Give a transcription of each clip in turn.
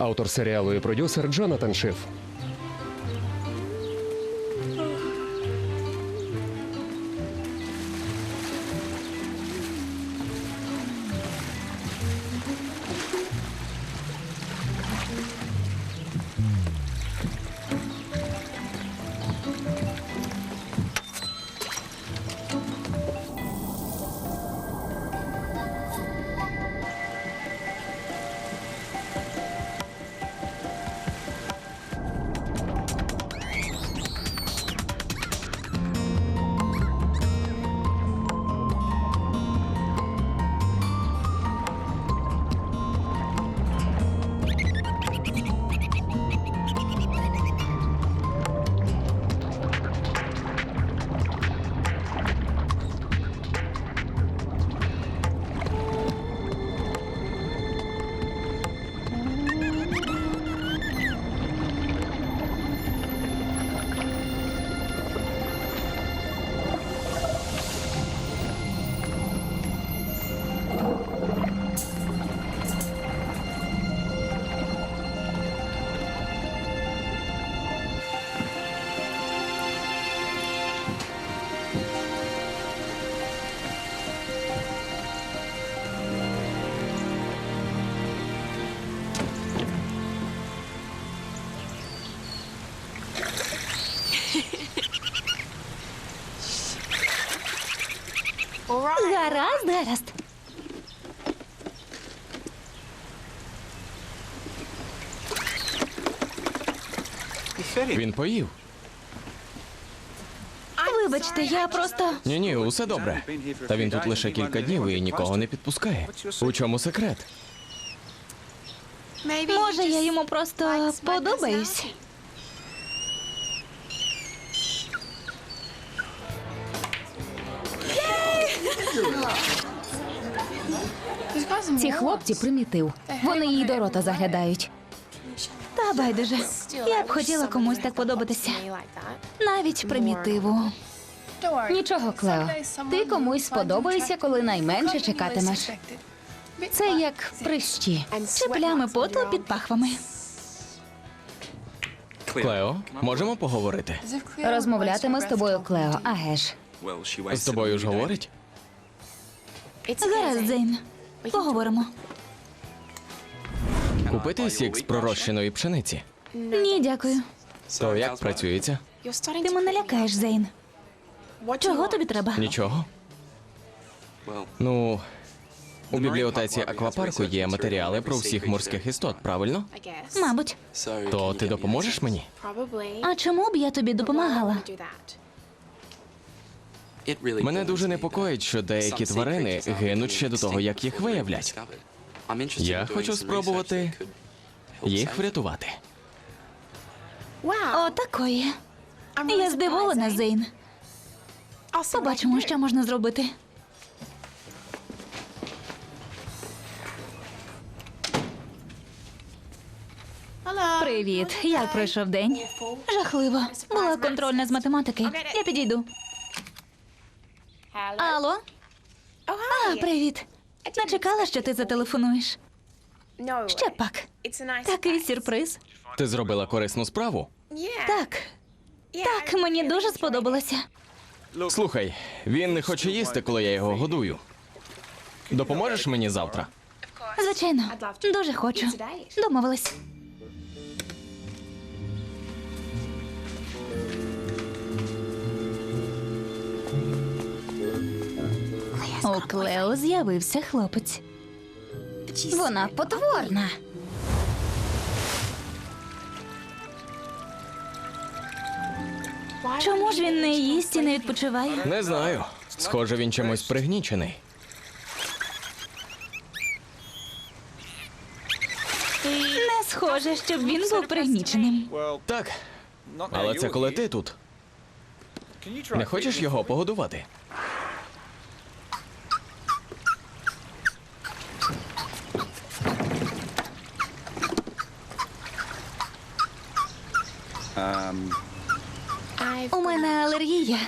Автор серіалу і продюсер Джонатан Шиф. Гаразд, гаразд. Він поїв. Вибачте, я просто. Ні, ні, усе добре. Та він тут лише кілька днів і нікого не підпускає. У чому секрет? Може, я йому просто подобаюсь. Хлопці примітив. Вони їй до рота заглядають. Та байдуже. Я б хотіла комусь так подобатися. Навіть примітиву. Нічого, Клео. Ти комусь сподобаєшся, коли найменше чекатимеш. Це як прищі. Чи плями поту під пахвами. Клео, можемо поговорити? Розмовлятиме з тобою Клео, а геш. З тобою ж говорить? Гаразд, Зейн. Поговоримо. Купити сік з пророщеної пшениці. Ні, дякую. То як працюється? Ти мене лякаєш, Зейн. Чого тобі треба? Нічого. Ну, у бібліотеці аквапарку є матеріали про всіх морських істот, правильно? Мабуть. То ти допоможеш мені? А чому б я тобі допомагала? Мене дуже непокоїть, що деякі тварини гинуть ще до того, як їх виявлять. Я хочу спробувати їх врятувати. О, такої. Я здивована, Зейн. Побачимо, що можна зробити. Привіт. Як пройшов день? Жахливо. Була контрольна з математики. Я підійду. Алло? А, привіт. Не чекала, що ти зателефонуєш. Ще пак. Такий сюрприз. Ти зробила корисну справу? Так. Так, мені дуже сподобалося. Слухай, він не хоче їсти, коли я його годую. Допоможеш мені завтра? Звичайно, дуже хочу. Домовились. У Клео з'явився хлопець. Вона потворна. Чому ж він не їсть і не відпочиває? Не знаю. Схоже, він чимось пригнічений. Не схоже, щоб він був пригніченим. Так, але це коли ти тут. Не хочеш його погодувати? У мене алергія.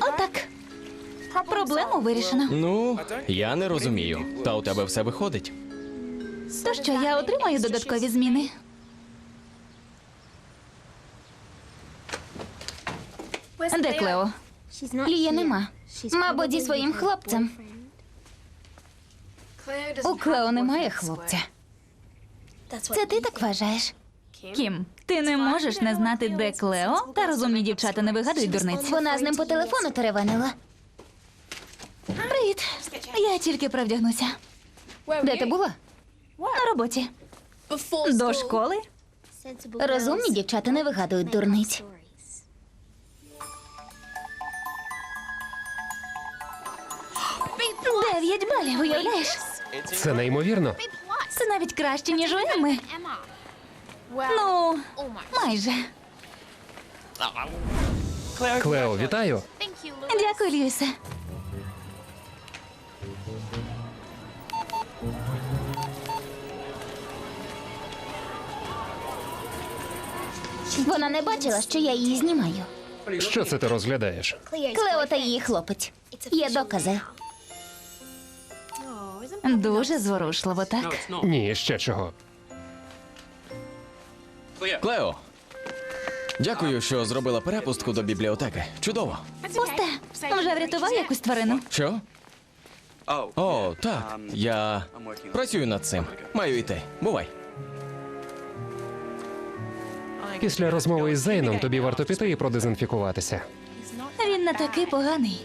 Отак. Проблему вирішено. Ну, я не розумію. Та у тебе все виходить. То що, я отримаю додаткові зміни? Де Клео? Лія нема. Мабуть, зі своїм хлопцем. У Клео немає хлопця. Це ти так вважаєш? Кім, ти не можеш не знати, де Клео, та розумні дівчата не вигадують дурниць. Вона з ним по телефону теревенила. Привіт. Я тільки провдягнуся. Де ти була? На роботі. До школи? Розумні дівчата не вигадують дурниць. Дев'ять балів, уявляєш? Це неймовірно. Це навіть краще, ніж у Еми. Ну, майже. Клео, вітаю. Дякую, Льюісе. Вона не бачила, що я її знімаю. Що це ти розглядаєш? Клео та її хлопець. Є докази. Дуже зворушливо, так? Ні, ще чого. Клео. Дякую, що зробила перепустку до бібліотеки. Чудово. Пусте. Вже врятував якусь тварину. Що? О, так. Я працюю над цим. Маю йти. Бувай. Після розмови із Зейном тобі варто піти і продезінфікуватися. Він не такий поганий.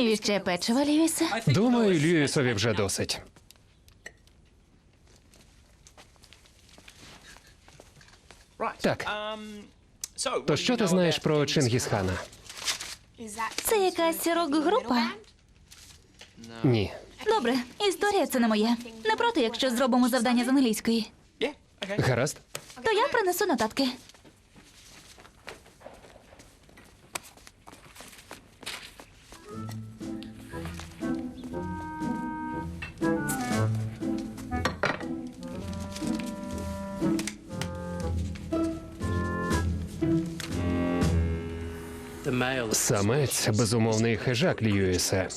І ще печиво, Льюісе. Думаю, Льюісові вже досить. Так, то що ти знаєш про Чингісхана? Це якась рок-група? Ні. Добре, історія це не моя. Не проти, якщо зробимо завдання з англійської. Гаразд? То я принесу нотатки. Самець безумовний хижак Льюісе.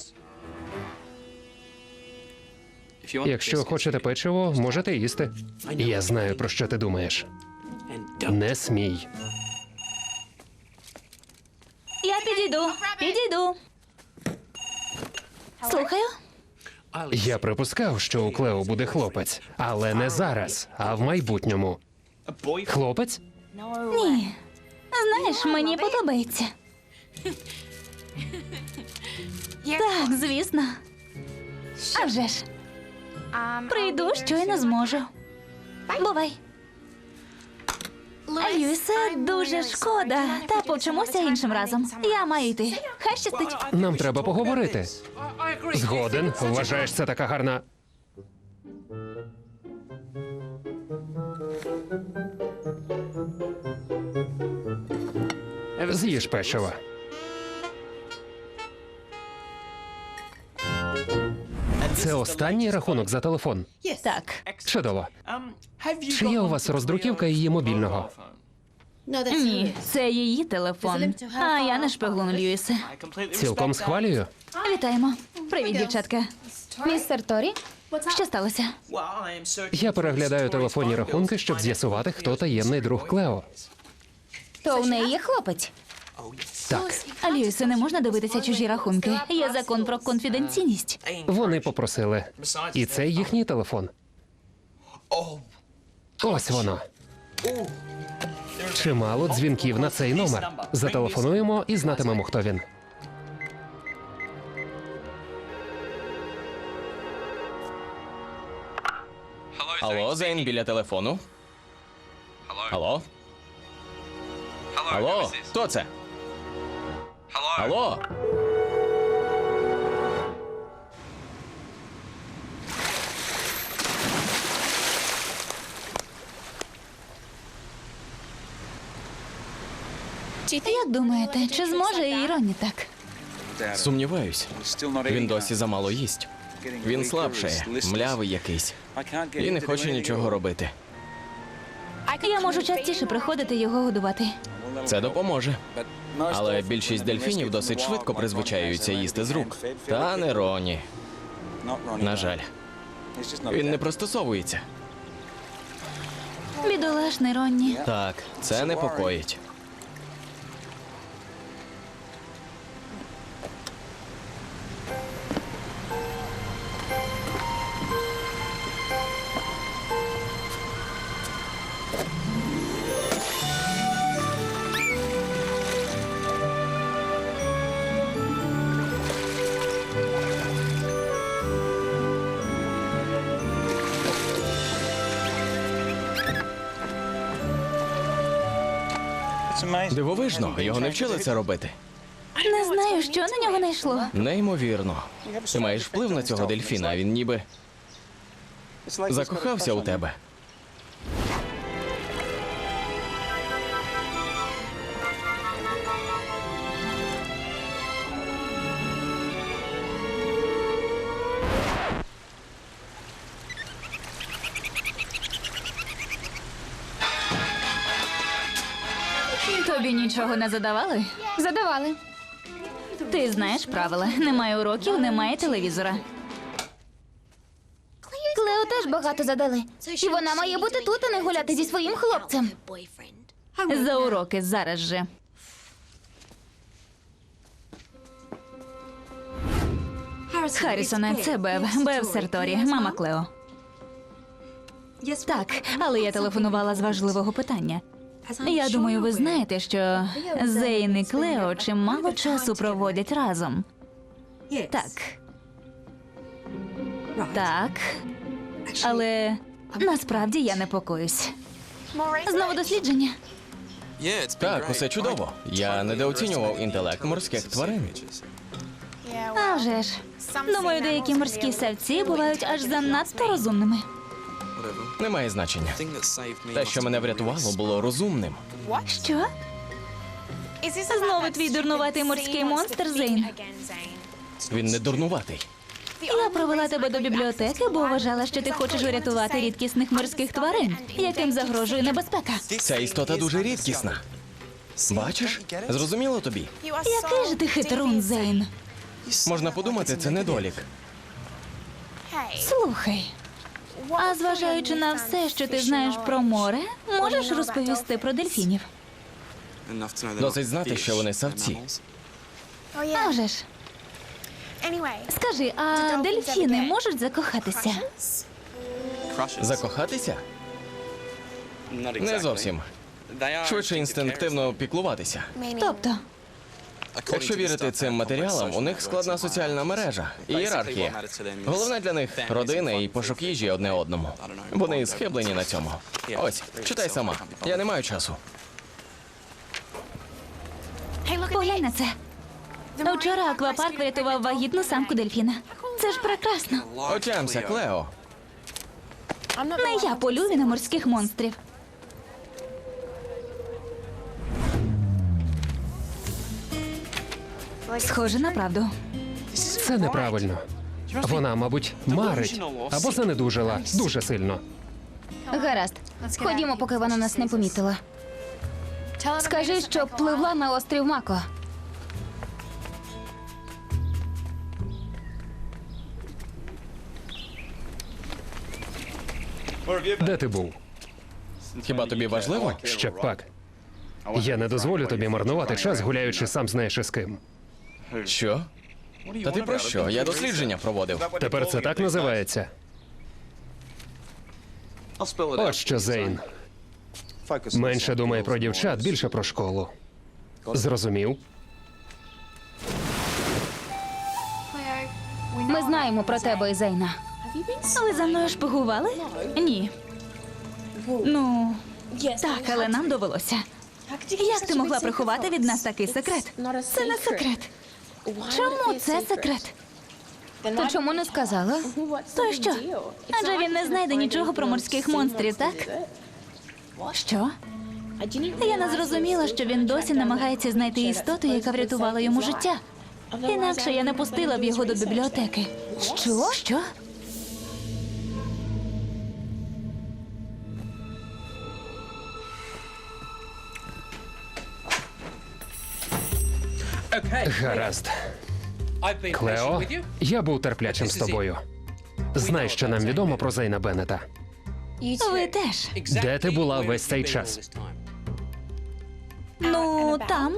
Якщо хочете печиво, можете їсти. Я знаю, про що ти думаєш. Не смій. Я підійду, підійду. Слухаю. Я припускав, що у Клео буде хлопець, але не зараз, а в майбутньому. Хлопець? Ні. Знаєш, мені подобається. Так, звісно. А вже ж. Прийду, щойно зможу. Бувай. Льюісе, дуже шкода. Та почомуся іншим разом. Я маю йти. Хай щастить. Нам треба поговорити. Згоден. Вважаєш, це така гарна. З'їж печиво. Це останній рахунок за телефон. Так. Чудово. Чи є у вас роздруківка її мобільного? Ні, це її телефон. А я не шпигун Льюісе. Цілком схвалюю. Вітаємо. Привіт, дівчатка. Містер Торі? Що сталося? Я переглядаю телефонні рахунки, щоб з'ясувати, хто таємний друг Клео. То в неї є хлопець. Так, А Льюісе, не можна дивитися чужі рахунки. Є закон про конфіденційність. вони попросили. І це їхній телефон. Ось воно. Чимало дзвінків на цей номер. Зателефонуємо і знатимемо, хто він. Алло, Зейн біля телефону. Алло. Алло, хто це? Алло? Як думаєте, чи зможе Іроні так? Сумніваюсь. Він досі замало їсть. Він слабшає, млявий якийсь. І не хоче нічого робити. Я можу частіше приходити його годувати. Це допоможе. Але більшість дельфінів досить швидко призвичаються їсти з рук. Та не Роні. На жаль, він не пристосовується. Бідолашний Ронні. Так, це непокоїть. Дивовижно, його не вчили це робити. Не знаю, що на нього найшло. Неймовірно. Ти маєш вплив на цього дельфіна, а він ніби закохався у тебе. Нічого не задавали? Задавали. Ти знаєш правила. Немає уроків, немає телевізора. Клео теж багато задали. І вона має бути тут, а не гуляти зі своїм хлопцем. За уроки зараз же. Харрісоне, це Бев. Бев Серторі, мама Клео. Так, але я телефонувала з важливого питання. Я думаю, ви знаєте, що Зейн і Клео чимало часу проводять разом. Так. Так. Але насправді я непокоюсь. Знову дослідження. Так, усе чудово. Я недооцінював інтелект морських тварин. А вже ж. Думаю, деякі морські савці бувають аж занадто розумними. Немає значення. Те, що мене врятувало, було розумним. Що? Знову твій дурнуватий морський монстр, Зейн. Він не дурнуватий. Я провела тебе до бібліотеки, бо вважала, що ти хочеш врятувати рідкісних морських тварин, яким загрожує небезпека. Ця істота дуже рідкісна. Бачиш? Зрозуміло тобі? Який же ти хитрун, Зейн? Можна подумати, це недолік. Слухай. А зважаючи на все, що ти знаєш про море, можеш розповісти про дельфінів? Досить знати, що вони савці. А вже ж. Скажи, а дельфіни можуть закохатися? Закохатися? Не зовсім. Швидше інстинктивно піклуватися. Тобто, Якщо вірити цим матеріалам, у них складна соціальна мережа, ієрархія. Головне для них родина і пошук їжі одне одному. Вони схиблені на цьому. Ось, читай сама. Я не маю часу. поглянь на це. Вчора аквапарк врятував вагітну самку дельфіна. Це ж прекрасно. Отямся, Клео. Не я полюю на морських монстрів. Схоже на правду. Це неправильно. Вона, мабуть, марить або занедужила дуже сильно. Гаразд. Ходімо, поки вона нас не помітила. Скажи, що пливла на острів Мако. Де ти був? Хіба тобі важливо? Ще б пак. Я не дозволю тобі марнувати час, гуляючи сам знаєш із ким. Що? Та ти про що? Я дослідження проводив. Тепер це так називається. От що, Зейн. Менше думай про дівчат, більше про школу. Зрозумів? Ми знаємо про тебе і Зейна. Ви за мною шпигували? Ні. Ну, так, але нам довелося. Як ти могла приховати від нас такий секрет? Це не секрет. Чому це секрет? То чому не сказала? То що? Адже він не знайде нічого про морських монстрів, так? Що? Я не зрозуміла, що він досі намагається знайти істоту, яка врятувала йому життя. Інакше я не пустила б його до бібліотеки. Що? Що? Гаразд. Клео, я був терплячим з тобою. Знай, що нам відомо про Зейна Беннета. Ви теж. Де ти була весь цей час? Ну, там.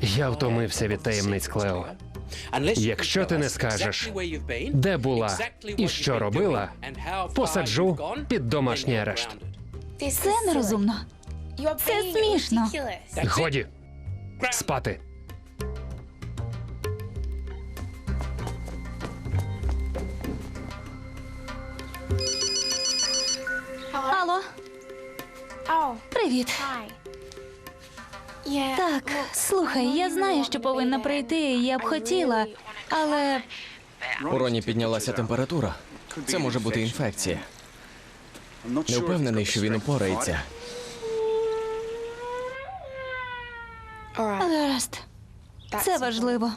Я втомився від таємниць Клео. Якщо ти не скажеш, де була і що робила, посаджу під домашній арешт. Це нерозумно. Це смішно. Годі. Спати. Алло, привіт. Так, слухай, я знаю, що повинна прийти, і я б хотіла, але У Роні піднялася температура. Це може бути інфекція. Не впевнений, що він упорається. гаразд. Це важливо.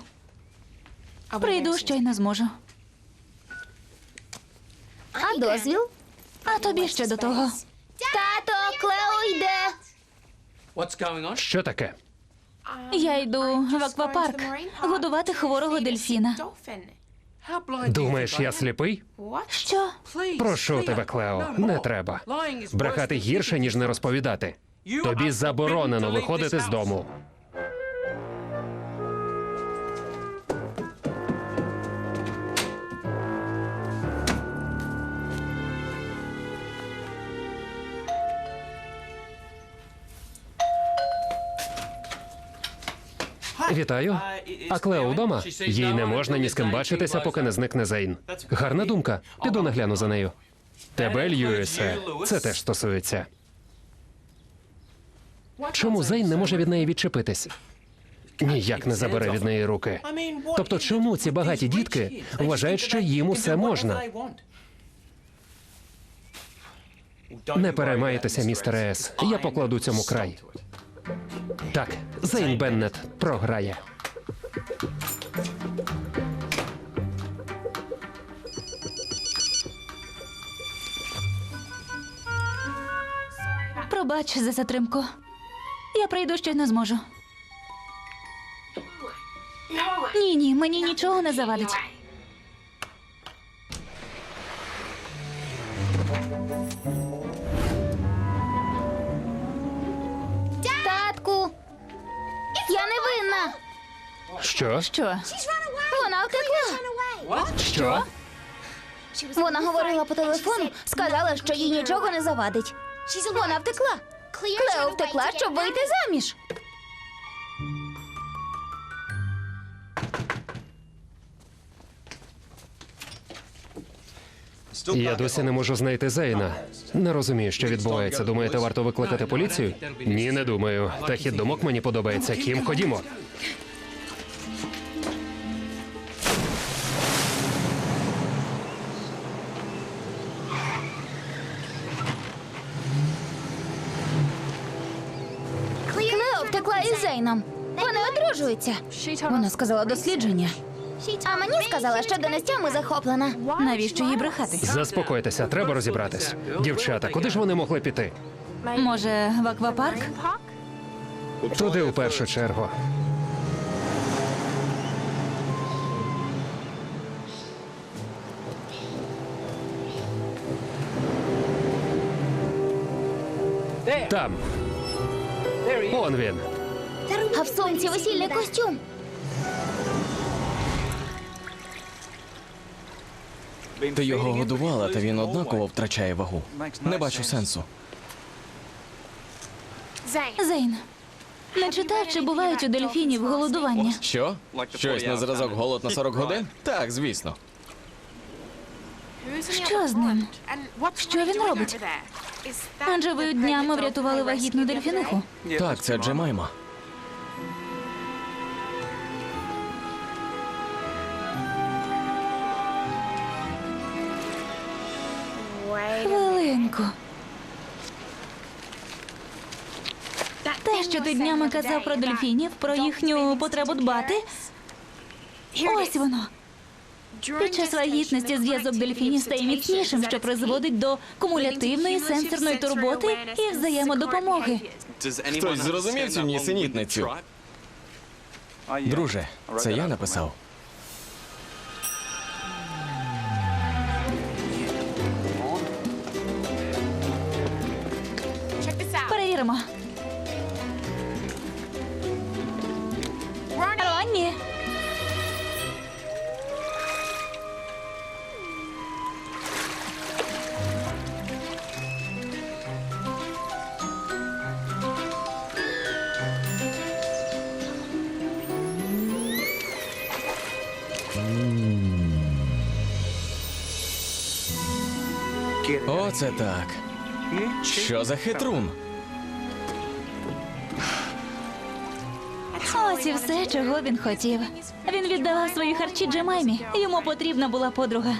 Прийду, щойно зможу. А дозвіл? А тобі що до того? Тато, Клео йде. Що таке? Я йду в аквапарк годувати хворого дельфіна. Думаєш, я сліпий? Що? Прошу тебе, Клео, не треба. Брехати гірше, ніж не розповідати. Тобі заборонено виходити з дому. Вітаю. А Клео вдома? Їй не можна ні з ким бачитися, поки не зникне Зейн. Гарна думка. Піду нагляну за нею. Тебе, Льюісе, це теж стосується. Чому Зейн не може від неї відчепитись? Ніяк не забере від неї руки. Тобто, чому ці багаті дітки вважають, що їм усе можна? Не переймайтеся, містере С. Я покладу цьому край. Так, Зейн Беннет програє. Пробач за затримку. Я прийду, щойно зможу. Ні, ні, мені нічого не завадить. Що? Вона втекла. Що? Вона говорила по телефону, сказала, що їй нічого не завадить. Вона втекла. Клео втекла, щоб вийти заміж. Я досі не можу знайти Зейна. Не розумію, що відбувається. Думаєте, варто викликати поліцію? Ні, не думаю. Та хід думок мені подобається. Кім, ходімо. Одружуються. Вона сказала дослідження. А мені сказала, що донестями захоплена. Навіщо їй брехати? Заспокойтеся, треба розібратись. Дівчата, куди ж вони могли піти? Може, в аквапарк? Туди у першу чергу. Там. Он він. А в сонці весільний костюм. Ти його годувала, та він однаково втрачає вагу. Не бачу сенсу. Зейн. Не читав, чи бувають у дельфінів голодування. Що? Щось на зразок голод на 40 годин? Так, звісно. Що з ним? Що він робить? Адже ви днями врятували вагітну дельфіниху. Так, це Джемайма. Хвилинку. Те, що ти днями казав про дельфінів, про їхню потребу дбати. Ось воно. Під час вагітності зв'язок дельфінів стає міцнішим, що призводить до кумулятивної сенсорної турботи і взаємодопомоги. Хтось зрозумів цю нісенітницю? Друже, це я написав. Оце так. Що за хитрун? Ось і все, чого він хотів. Він віддавав свої харчі Джемаймі. Йому потрібна була подруга.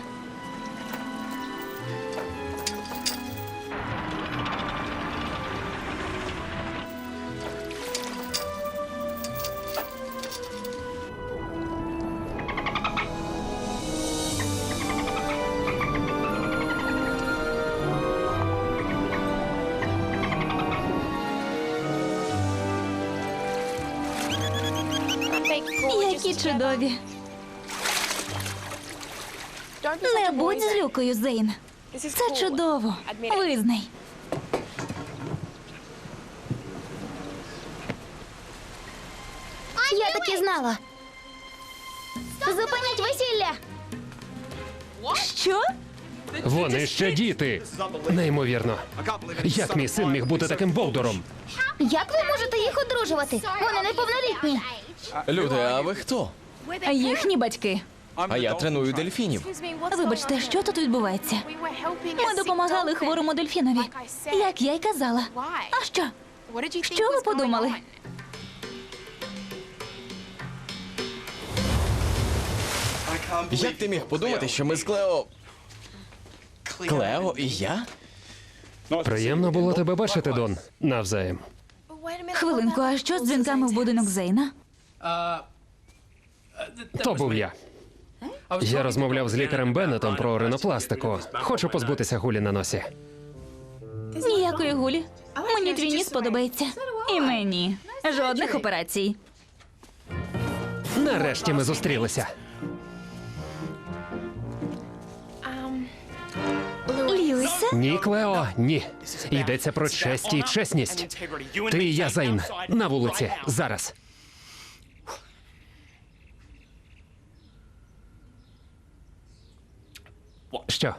Які чудові. Не будь злюкою, Зейн. Це чудово. Визнай. Я так і знала. Зупиніть весілля! Що? Вони ще діти. Неймовірно. Як мій син міг бути таким болдуром? Як ви можете їх одружувати? Вони неповнолітні. Люди, а ви хто? Їхні батьки. А я треную дельфінів. Вибачте, що тут відбувається? Ми допомагали хворому дельфінові. Як я й казала. А що? Що ви подумали? Як ти міг подумати, що ми з Клео. Клео і я? Приємно було тебе бачити, Дон. Навзаєм. Хвилинку, а що з дзвінками в будинок Зейна? То був я. Я розмовляв з лікарем Беннетом про ринопластику. Хочу позбутися гулі на носі. Ніякої гулі. Мені твій ніс подобається. І мені. Жодних операцій. Нарешті ми зустрілися. Льюісе? Ні, Клео, ні. Йдеться про честь і чесність. Ти і я, Зейн, на вулиці, зараз. Що?